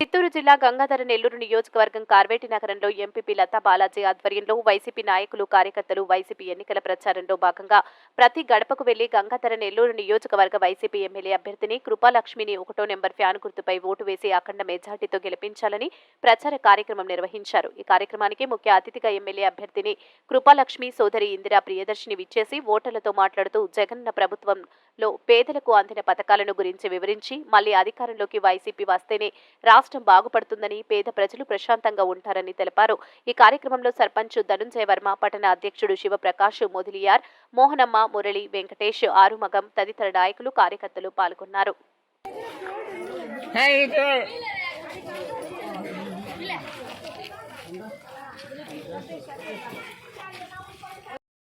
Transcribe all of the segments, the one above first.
చిత్తూరు జిల్లా గంగాధర నెల్లూరు నియోజకవర్గం కార్వేటి నగరంలో ఎంపీపీ లతా బాలాజీ ఆధ్వర్యంలో వైసీపీ నాయకులు కార్యకర్తలు వైసీపీ ఎన్నికల ప్రచారంలో భాగంగా ప్రతి గడపకు వెళ్ళి గంగాధర నెల్లూరు నియోజకవర్గ వైసీపీ ఎమ్మెల్యే అభ్యర్థిని కృపాలక్ష్మిని ఒకటో నెంబర్ ఫ్యాన్ గుర్తుపై ఓటు వేసి అఖండ మెజార్టీతో గెలిపించాలని ప్రచార కార్యక్రమం నిర్వహించారు. ఈ కార్యక్రమానికి ముఖ్య అతిథిగా ఎమ్మెల్యే అభ్యర్థిని కృపాలక్ష్మి సోదరి ఇందిరా ప్రియదర్శిని విచ్చేసి ఓటర్లతో మాట్లాడుతూ జగన్న ప్రభుత్వంలో పేదలకు అందిన పథకాలను గురించి వివరించి మళ్ళీ అధికారంలోకి వైసీపీ వస్తేనే రాష్ట్ర రాష్ట్రం బాగుపడుతుందని పేద ప్రజలు ప్రశాంతంగా ఉంటారని తెలిపారు. ఈ కార్యక్రమంలో సర్పంచ్ ధనుంజయ వర్మ పట్టణ అధ్యక్షుడు శివప్రకాష్ మొదిలియార్ మోహనమ్మ మురళి వెంకటేష్ ఆరుమగం తదితర నాయకులు కార్యకర్తలు పాల్గొన్నారు.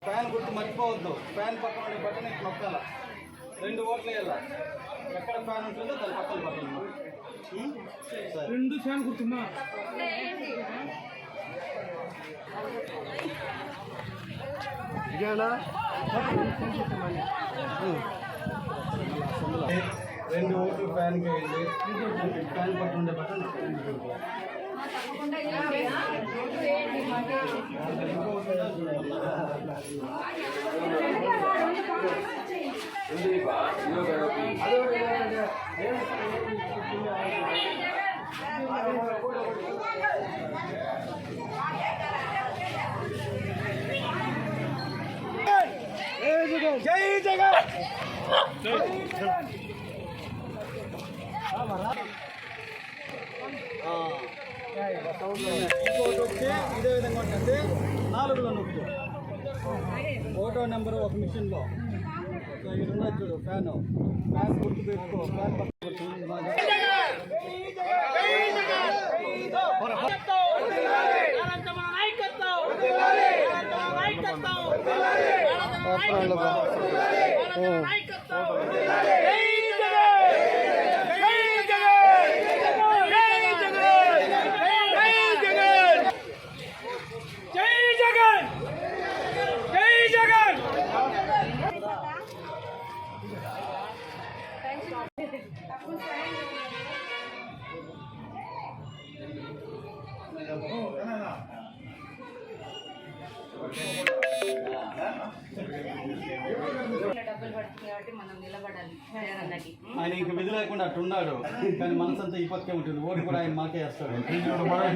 ఫ్యాన్ గుర్తు మర్చిపోవద్దు. ఫ్యాన్ పక్కన ఉండే బటన్ నొక్కాల. రెండు ఓట్లు వేయాల. ఎక్కడ ఫ్యాన్ ఉంటుందో దాని పక్కన బటన్ రెండు ఫ్యాన్ గుర్తున్నా రెండు ఓట్లు ఫ్యాన్ వేయండి ఫ్యాన్ ఉండే బటన్ జై ఇంకోటి వచ్చి ఇదే విధంగా ఉంటుంది నాలుగులో నొక్కు ఫోటో నెంబర్ ఒక మిషన్లో. సో ఇక్కడ ఉన్నది చూడు ఫ్యాన్. ఫ్యాన్ గుర్తు పెట్టుకో ఫ్యాన్ పక్కన పెట్టుకో. బాగా. జై జగన్ జై ఆయన ఇంక విధి లేకుండా అట్టు ఉన్నాడు కానీ మనసంతా ఈ పక్కే ఉంటుంది. ఓటు కూడా ఆయన మాకే వేస్తాడు.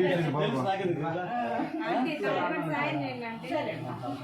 తెలుసు